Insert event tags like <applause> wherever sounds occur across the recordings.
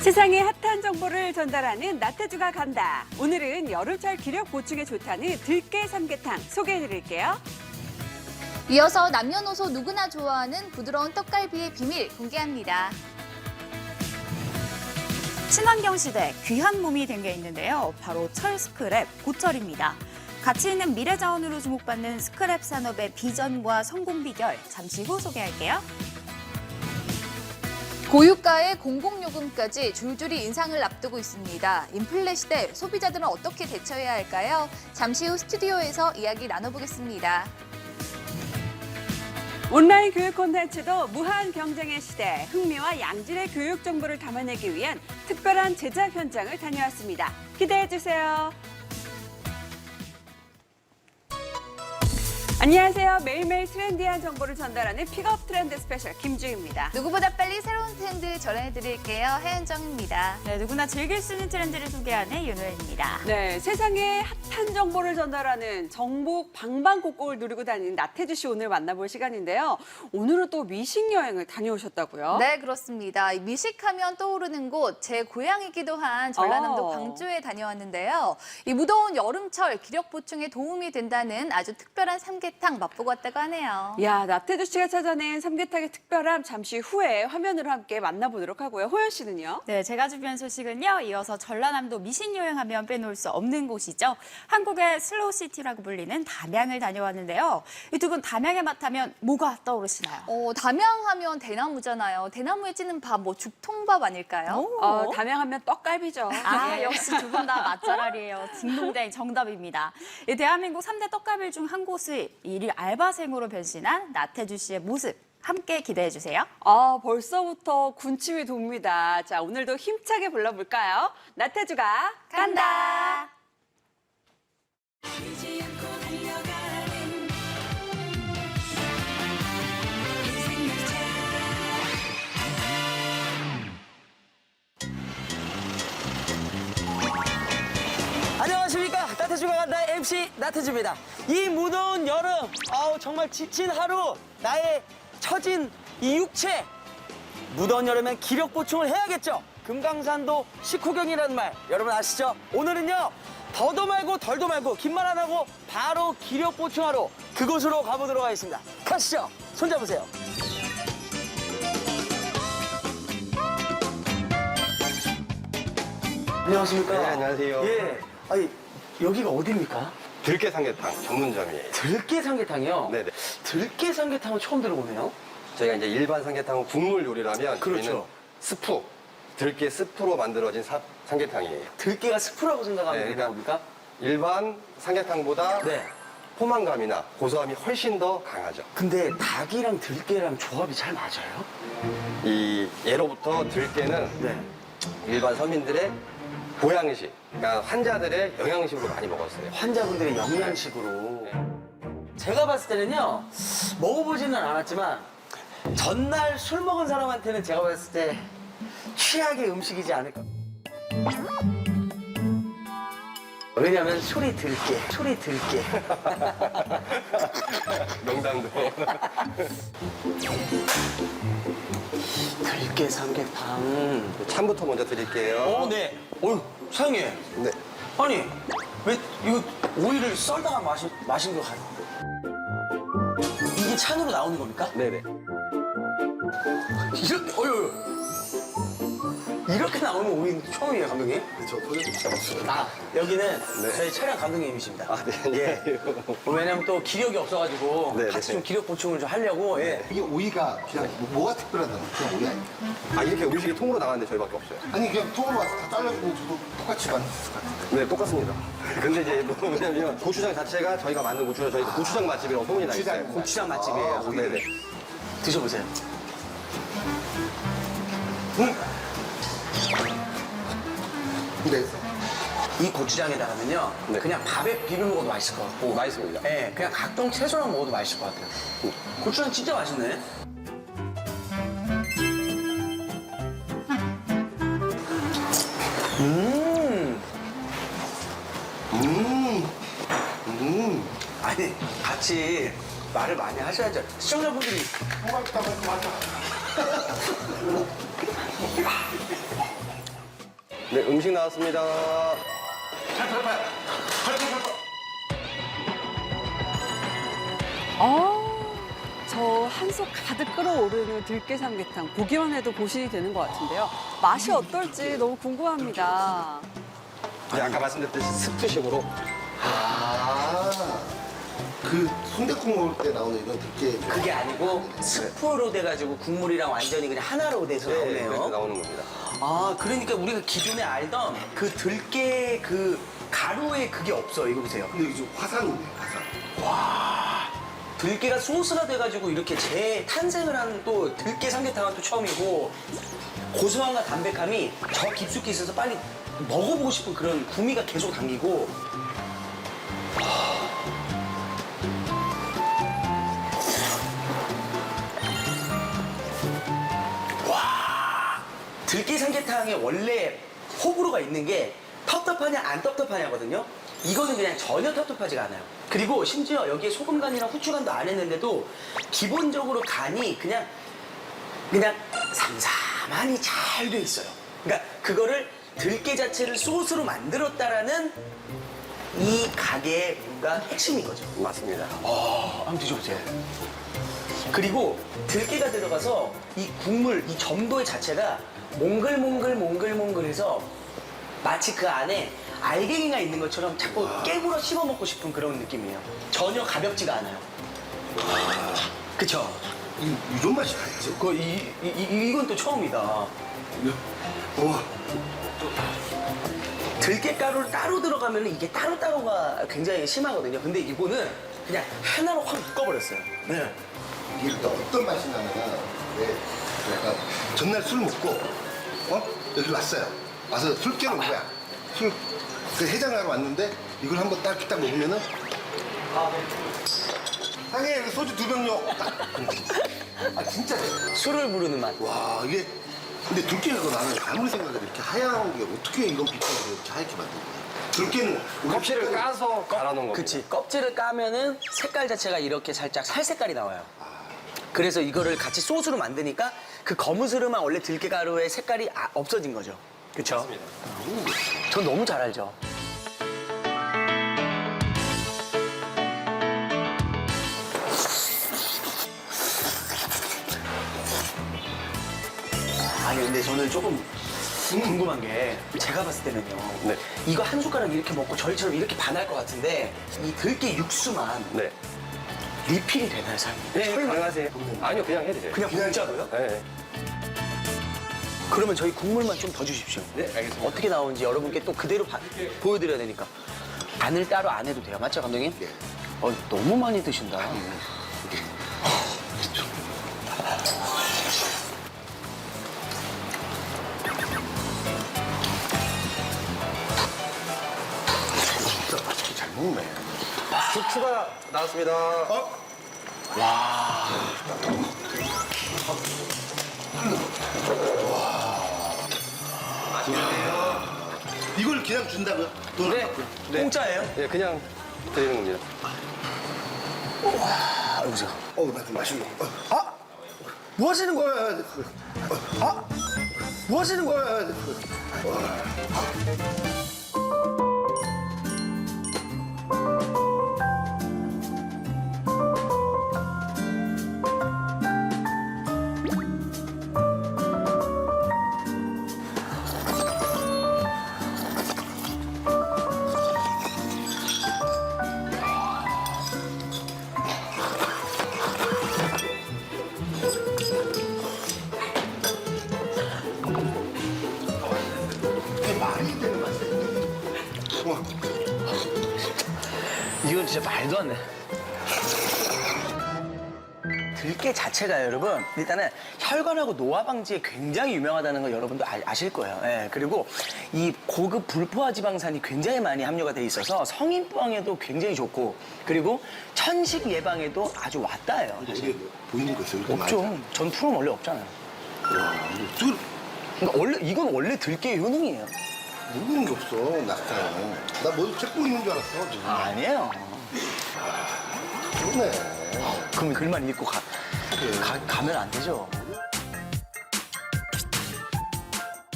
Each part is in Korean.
세상의 핫한 정보를 전달하는 나태주가 간다. 오늘은 여름철 기력 보충에 좋다는 들깨 삼계탕 소개해드릴게요. 이어서 남녀노소 누구나 좋아하는 부드러운 떡갈비의 비밀 공개합니다. 친환경 시대 귀한 몸이 된 게 있는데요. 바로 철 스크랩 고철입니다. 가치 있는 미래 자원으로 주목받는 스크랩 산업의 비전과 성공 비결 잠시 후 소개할게요. 고유가의 공공요금까지 줄줄이 인상을 앞두고 있습니다. 인플레 시대 소비자들은 어떻게 대처해야 할까요? 잠시 후 스튜디오에서 이야기 나눠보겠습니다. 온라인 교육 콘텐츠도 무한 경쟁의 시대, 흥미와 양질의 교육 정보를 담아내기 위한 특별한 제작 현장을 다녀왔습니다. 기대해 주세요. 안녕하세요. 매일매일 트렌디한 정보를 전달하는 픽업 트렌드 스페셜 김주입니다. 누구보다 빨리 새로운 트렌드 전해드릴게요. 해은정입니다. 네, 누구나 즐길 수 있는 트렌드를 소개하는 윤호연입니다. 네, 세상의 핫한 정보를 전달하는 정복 방방곡곡을 누리고 다니는 나태주 씨 오늘 만나볼 시간인데요. 오늘은 또 미식 여행을 다녀오셨다고요? 네, 그렇습니다. 이 미식하면 떠오르는 곳, 제 고향이기도 한 전라남도 어. 광주에 다녀왔는데요. 이 무더운 여름철 기력 보충에 도움이 된다는 아주 특별한 삼계 탕 맛보고 왔다고 하네요. 야, 나태주 씨가 찾아낸 삼계탕의 특별함 잠시 후에 화면으로 함께 만나보도록 하고요. 호연 씨는요? 네, 제가 준비한 소식은요. 이어서 전라남도 미신 여행하면 빼놓을 수 없는 곳이죠. 한국의 슬로우 시티라고 불리는 담양을 다녀왔는데요. 이 두 분 담양의 맛 하면 뭐가 떠오르시나요? 어, 담양하면 대나무잖아요. 대나무에 찌는 밥, 뭐 죽통밥 아닐까요? 어, 담양하면 떡갈비죠. 아, 예. 역시 두 분 다 맛잘알이에요. 딩동댕 정답입니다. 이 대한민국 삼대 떡갈비 중 한 곳의 일일 알바생으로 변신한 나태주 씨의 모습 함께 기대해 주세요. 아, 벌써부터 군침이 돕니다. 자, 오늘도 힘차게 불러볼까요? 나태주가 간다. 안녕하십니까 나태주가 간다 MC 나태주입니다. 이 무더운 여름 아우 정말 지친 하루 나의 처진 이 육체. 무더운 여름엔 기력 보충을 해야겠죠? 금강산도 식후경이라는 말 여러분 아시죠? 오늘은요 더도 말고 덜도 말고 긴 말 안 하고 바로 기력 보충하러 그곳으로 가보도록 하겠습니다. 가시죠. 손잡으세요. 안녕하십니까? 네, 안녕하세요. 예. 아니 여기가 어디입니까? 들깨 삼계탕 전문점이에요. 들깨 삼계탕이요? 네네. 들깨 삼계탕은 처음 들어보네요. 저희가 이제 일반 삼계탕은 국물 요리라면 그렇죠. 저희는 스프, 들깨 스프로 만들어진 사- 삼계탕이에요. 들깨가 스프라고 생각하면 네, 되는 그러니까 겁니까? 일반 삼계탕보다 네. 포만감이나 고소함이 훨씬 더 강하죠. 근데 닭이랑 들깨랑 조합이 잘 맞아요? 이 예로부터 들깨는 네. 일반 서민들의 보양식, 그러니까 환자들의 영양식으로 많이 먹었어요. 환자분들의 영양식으로. 네. 제가 봤을 때는요, 먹어보지는 않았지만, 전날 술 먹은 사람한테는 제가 봤을 때 취약의 음식이지 않을까. 왜냐면 술이 들깨, 술이 들깨. <laughs> 명당도. <laughs> 들깨 삼계탕. 참부터 먼저 드릴게요. 어, 네. 어휴, 사장님. 네. 아니, 왜 이거 오이를 썰다가 마신, 마신 거 같아? 이게 찬으로 나오는 겁니까? 네네. 이렇게, 어휴, 이렇게 나오는 오이는 처음이에요, 감독님? 저 도저히 진짜 없어요. 아, 여기는 네. 저희 촬영 감독님이십니다. 아, 네. 예. 안녕하세요. 왜냐면 또 기력이 없어가지고 네, 같이 네. 좀 기력 보충을 좀 하려고, 예. 이게 오이가 그냥 뭐- 뭐가 특별하다는 그냥 오이 아니에요? 아, 이렇게 음식이 통으로 나가는데 저희밖에 없어요. 아니 그냥 통으로 와서 다 잘라주면 저도 똑같이 만들었을 것 같은데 네, 똑같습니다. <laughs> 근데 이제 뭐 뭐냐면 고추장 자체가 저희가 만든 고추장 저희 고추장 맛집이라고 소문이 나 있어요. 고추장, 고추장 맛집이에요. 아, 네네. 드셔보세요. 근 데이 고추장에다가는요, 네. 그냥 밥에 비벼 먹어도 맛있을 것 같고, 맛있습니다. 예, 그냥 각종 채소랑 먹어도 맛있을 것 같아요. 고추장 진짜 맛있네. 음, 음, 음, 아니 같이 말을 많이 하셔야죠. 시청자분들이 뭐가 있다 맞아 <laughs> 네, 음식 나왔습니다. 아, 저 한솥 가득 끓어오르는 들깨 삼계탕 보기만 해도 보신이 되는 것 같은데요. 맛이 어떨지 너무 궁금합니다. 네, 아까 말씀드렸듯이 스프식으로 아, 그 순대국 먹을 때 나오는 이런 들깨. 그게 아니고 스프로 돼가지고 국물이랑 완전히 그냥 하나로 돼서 네, 그렇게 나오네요. 나오는 겁니다. 아, 그러니까 우리가 기존에 알던 그 들깨 그 가루에 그게 없어. 이거 보세요. 근데 좀 화산이네, 화산. 들깨가 소스가 돼가지고 이렇게 재탄생을 한또 들깨 삼계탕은 또 처음이고 고소함과 담백함이 저 깊숙이 있어서 빨리 먹어보고 싶은 그런 구미가 계속 당기고 들깨 삼계탕에 원래 호불호가 있는 게 텁텁하냐 안 텁텁하냐거든요. 이거는 그냥 전혀 텁텁하지가 않아요. 그리고 심지어 여기에 소금 간이랑 후추 간도 안 했는데도 기본적으로 간이 그냥 그냥 삼삼하니 잘 돼 있어요. 그러니까 그거를 들깨 자체를 소스로 만들었다라는 이 가게의 뭔가 핵심인 거죠. 맞습니다. 어, 한번 드셔보세요. 그리고 들깨가 들어가서 이 국물, 이 점도의 자체가 몽글몽글 몽글몽글해서 마치 그 안에 알갱이가 있는 것처럼 자꾸 깨물어 씹어 먹고 싶은 그런 느낌이에요. 전혀 가볍지가 않아요. 그쵸? 이, 이런 맛이 나지? 그, 이, 이, 이, 이건 또 처음이다. 어, 들깨가루를 따로 들어가면 이게 따로따로가 굉장히 심하거든요. 근데 이거는 그냥 하나로 확 묶어버렸어요. 네. 이게 또 어떤 맛이 나냐면, 전날 술 먹고, 어? 여기 왔어요. 와서 술 깨는 거야. 술, 그 해장하러 왔는데, 이걸 한번 딱, 딱 먹으면은, 상해, 여기 소주 두 병요. 딱. 아, 진짜. 술을 부르는 맛. 와, 이게, 근데 들깨가 나는 아무리 생각해도 이렇게 하얀 게 어떻게 이런 빛깔을 이렇게 하얗게 만든 거야? 들깨는 껍질을 까서 갈아 놓은 겁니다. 그치. 껍질을 까면은 색깔 자체가 이렇게 살짝 살 색깔이 나와요. 그래서 이거를 같이 소스로 만드니까 그 거무스름한 원래 들깨가루의 색깔이 아- 없어진 거죠. 그쵸? 전 너무 잘 알죠. 아니 근데 저는 조금 궁금한 게 제가 봤을 때는요. 네. 이거 한 숟가락 이렇게 먹고 저희처럼 이렇게 반할 것 같은데 이 들깨 육수만 네. 리필이 되나요, 사장님? 네, 가능하세요. 아니요, 그냥 해도 돼요. 그냥 공짜로요? 네. 그러면 저희 국물만 좀 더 주십시오. 네, 알겠습니다. 어떻게 나오는지 여러분께 또 그대로 봐- 보여드려야 되니까. 간을 따로 안 해도 돼요. 맞죠, 감독님? 네. 어, 너무 많이 드신다. 진짜 맛있게 잘 먹네. 수추가 나왔습니다. 어? 이걸 그냥 준다고요? 돈 네, 네. 공짜예요. 네, 그냥 드리는 겁니다. 아, 여보세요. 어, 마실래. 어, 아! 뭐 하시는 거예요? 어, 아, 뭐 하시는 거예요? 이건 진짜 말도 안 돼. 들깨 자체가 여러분 일단은 혈관하고 노화 방지에 굉장히 유명하다는 걸 여러분도 아, 실 거예요. 예, 그리고 이 고급 불포화 지방산이 굉장히 많이 함유가 돼 있어서 성인병에도 굉장히 좋고 그리고 천식 예방에도 아주 왔다예요. 이게 사실. 보이는 거 있어요. 이렇게 없죠. 많이. 전 프롬 원래 없잖아요. 와, 이거 그러니까 원래 이건 원래 들깨 효능이에요. 모르는 게 없어, 낙타는. 나뭐 책고 있는 줄 알았어, 지금. 아니에요. 그러네. 그럼 글만 읽고 가, 가 가면 안 되죠.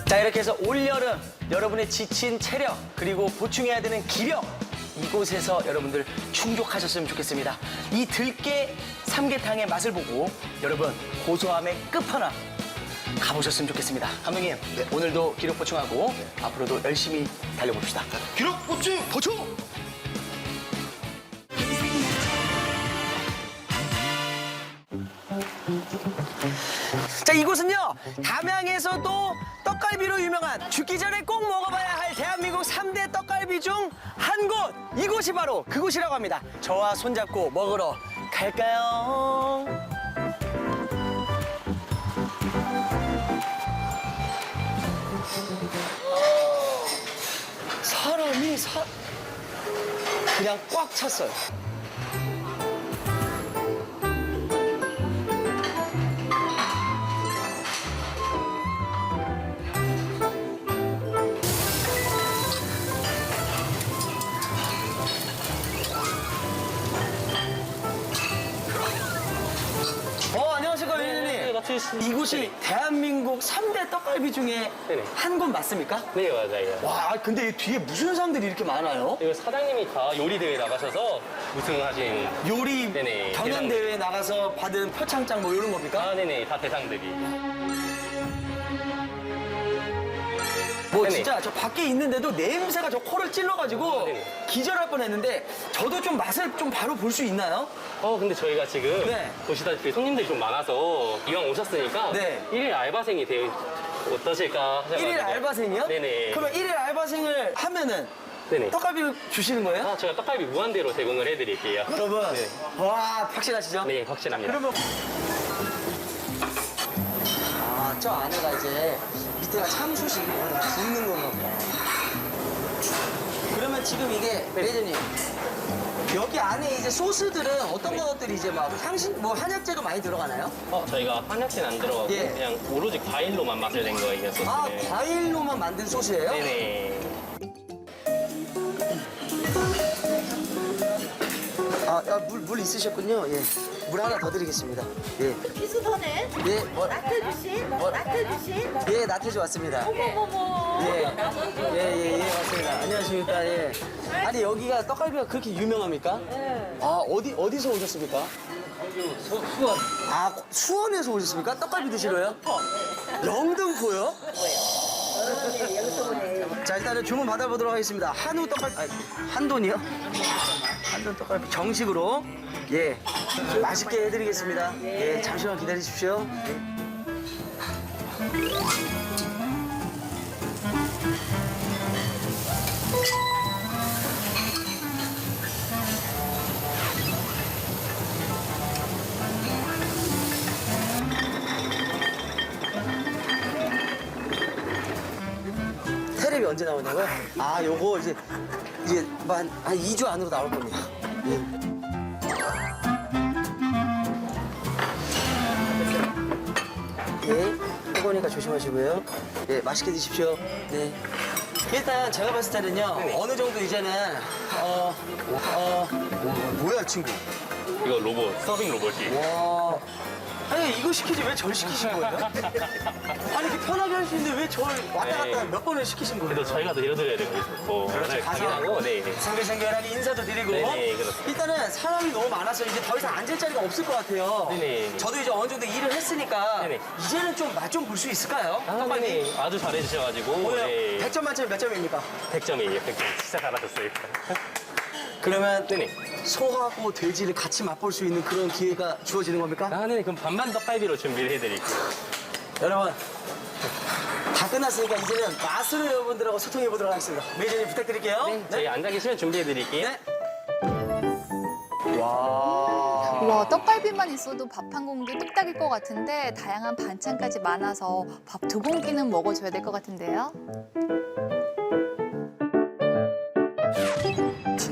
자 이렇게 해서 올여름 여러분의 지친 체력 그리고 보충해야 되는 기력 이곳에서 여러분들 충족하셨으면 좋겠습니다. 이 들깨 삼계탕의 맛을 보고 여러분 고소함의 끝판왕 가보셨으면 좋겠습니다. 감독님 오늘도 기록 보충하고 앞으로도 열심히 달려봅시다. 기록 보충 보충. 자 이곳은요 담양에서도 떡갈비로 유명한 죽기 전에 꼭 먹어봐야 할 대한민국 삼대 떡갈비 중 한 곳 이곳이 바로 그곳이라고 합니다 저와 손잡고 먹으러 갈까요? 사 그냥 꽉 찼어요 이. 이곳이 대한민국 삼대 떡갈비 중에 네네. 한 곳 맞습니까? 네, 맞아요. 와 근데 이 뒤에 무슨 상들이 이렇게 많아요? 이거 사장님이 다 요리 대회 나가셔서 우승하신 요리 네네, 경연 대상들. 대회에 나가서 받은 표창장 뭐 이런 겁니까? 아, 네네, 다 대상들이. 뭐. 진짜 저 밖에 있는데도 냄새가 저 코를 찔러가지고. 기절할 뻔했는데 저도 좀 맛을 좀 바로 볼 수 있나요? 어, 근데 저희가 지금 네. 보시다시피 손님들이 좀 많아서 이왕 오셨으니까 네. 일 1일 알바생이 되어 어떠실까 하셔가지고. 일일 알바생이요? 네네. 그러면 일일 알바생을 하면은 네네. 떡갈비를 주시는 거예요? 아, 저희가 떡갈비 무한대로 제공을 해드릴게요. 여러분 네. 와 확실하시죠? 네, 확실합니다. 그러면 아, 저 안에가 이제 밑에가 참숯이 굽는 건가 보다. 그러면 지금 이게 매니저님 여기 안에 이제 소스들은 어떤 것들이 이제 막 향신 뭐 한약재가 많이 들어가나요? 어, 저희가 한약재는 안 들어가고 예. 그냥 오로지 과일로만 맛을 낸 거예요, 소스는. 아 과일로만 만든 소스예요? 네네. 아, 물, 물 있으셨군요. 예. 물 하나 더 드리겠습니다. 예. 비수더네 예, 뭐, 나태 주신 나태 주신 예, 나태주 왔습니다. 어머머머 예, 예, 예, 예, 맞습니다. 안녕하십니까, 예. 아니, 여기가 떡갈비가 그렇게 유명합니까? 네. 아, 어디, 어디서 오셨습니까? 수원. 아, 수원에서 오셨습니까? 떡갈비 드시러요? 영등포요? 자, 일단은 주문 받아보도록 하겠습니다. 한우 떡갈비, 아니, 한돈이요? 한돈 떡갈비 정식으로, 예, 맛있게 해드리겠습니다. 예, 잠시만 기다리십시오. 예. 언제 나오냐고요? 아, 요거 이제 이제 뭐 한, 한 2주 안으로 나올 겁니다. 예. 예, 뜨거우니까 조심하시고요. 예, 맛있게 드십시오. 네. 일단 제가 봤을 때는요, 어느 정도 이제는, 어, 어, 뭐야, 친구. 이거 로봇, 서빙 로봇이. 와. 아니, 이거 시키지 왜 절 시키신 거예요? 아니, 이렇게 편하게 할 수 있는데 왜 절 왔다 갔다 네. 몇 번을 시키신 거예요? 그래도 저희가 더 이뤄드려야 되고 있고. 그렇죠. 네, 가서 가게하고, 네. 생글생글하게 인사도 드리고 네네, 그렇습니다. 일단은 사람이 너무 많아서 이제 더 이상 앉을 자리가 없을 것 같아요. 네네. 저도 이제 어느 정도 일을 했으니까 네네. 이제는 좀 맛 좀 볼 수 있을까요? 아, 떡갈비? 네. 아주 잘해주셔가지고. 오늘 네. 100점 만점에 몇 점입니까? 100점이에요, 100점. 진짜 잘하셨어요. 그러면 네네. 소하고 돼지를 같이 맛볼 수 있는 그런 기회가 주어지는 겁니까? 아, 네. 그럼 반반 떡갈비로 준비를 해드릴게요. 여러분 다 끝났으니까 이제는 맛으로 여러분들하고 소통해 보도록 하겠습니다. 매니저님 부탁드릴게요. 네. 저희 앉아 계시면 준비해드릴게요. 네. 와, 떡갈비만 있어도 밥 한 공기 뚝딱일 것 같은데 다양한 반찬까지 많아서 밥 두 공기는 먹어줘야 될 것 같은데요.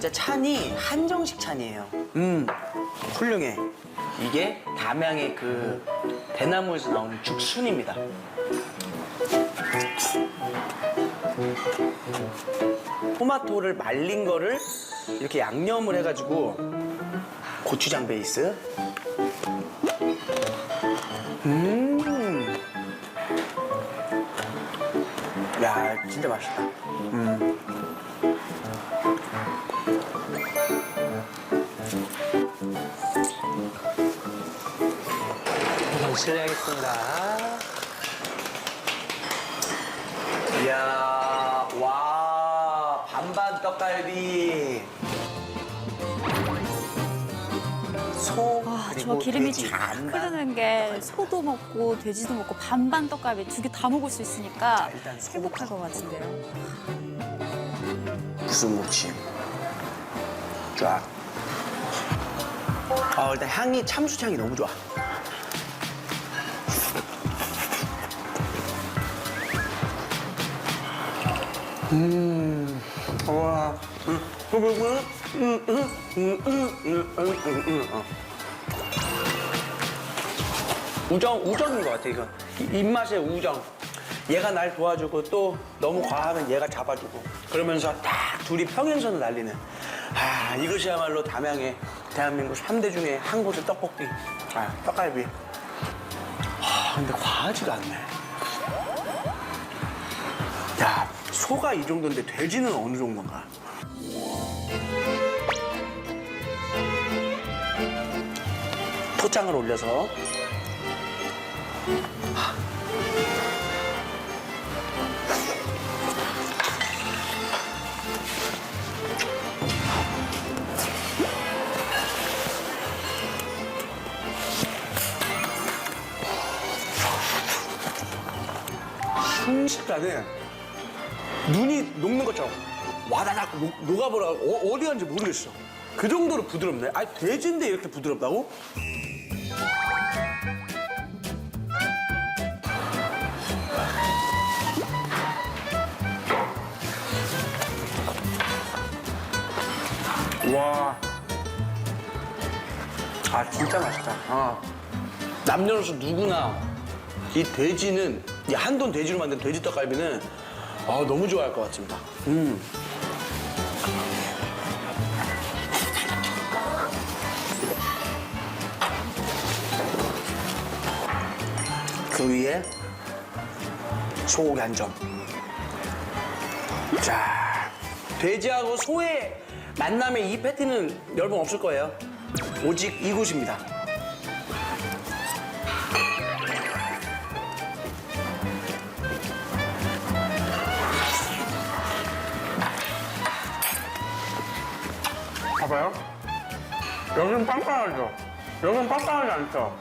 진짜 찬이 한정식 찬이에요. 음, 훌륭해. 이게 담양의 그 대나무에서 나오는 죽순입니다. 토마토를 말린 거를 이렇게 양념을 해가지고 고추장 베이스. 음. 야, 진짜 맛있다. 음. 실례하겠습니다. 이야, 와, 반반 떡갈비. 소, 와, 그리고 저 기름이 돼지 쫙 반반. 흐르는 게 소도 먹고 돼지도 먹고 반반 떡갈비 두 개 다 먹을 수 있으니까 자, 일단 행복할 것 같은데요. 무슨 무침. 쫙. 아, 일단 향이 참수치 향이 너무 좋아. 음. 와. 음. 음. 음. 음. 음. 음. 우정, 우정인 것 같아, 이거. 입맛의 우정. 얘가 날 도와주고 또 너무 과하면 얘가 잡아주고 그러면서 딱 둘이 평행선을 날리는 아 이것이야말로 담양의 대한민국 3대 중에 한 곳의 떡볶이 아 떡갈비 아 근데 과하지가 않네 소가 이 정도인데 돼지는 어느 정도인가? 포장을 올려서. 순식간에 눈이 녹는 것처럼 와다닥 녹, 녹아버려 어, 어디 간지 모르겠어 그 정도로 부드럽네 아니 돼지인데 이렇게 부드럽다고? 와. 아, 진짜 맛있다. 아. 남녀노소 누구나 이 돼지는, 이 한돈 돼지로 만든 돼지 떡갈비는 아, 너무 좋아할 것 같습니다. 음. 그 위에 소고기 한 점. 자, 돼지하고 소의 만남의 이 패티는 여러분 없을 거예요. 오직 이곳입니다. 여기는 빵빵하죠. 여기는 빵빵하지 않죠.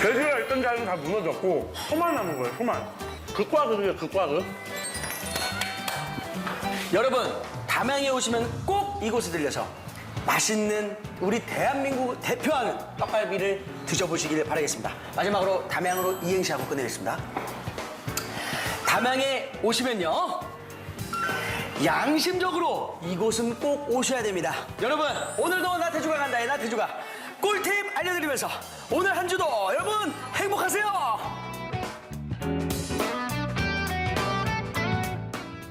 돼지가 있던 자리는 다 무너졌고 소만 남은 거예요. 소만. 극과 극이에요. 극과 극. 여러분 담양에 오시면 꼭 이곳에 들려서 맛있는 우리 대한민국을 대표하는 떡갈비를 드셔보시기를 바라겠습니다. 마지막으로 담양으로 이행시 하고 끝내겠습니다. 담양에 오시면요. 양심적으로 이곳은 꼭 오셔야 됩니다. 여러분 오늘도 나태주가 간다의 나태주가 꿀팁 알려드리면서 오늘 한 주도 여러분 행복하세요.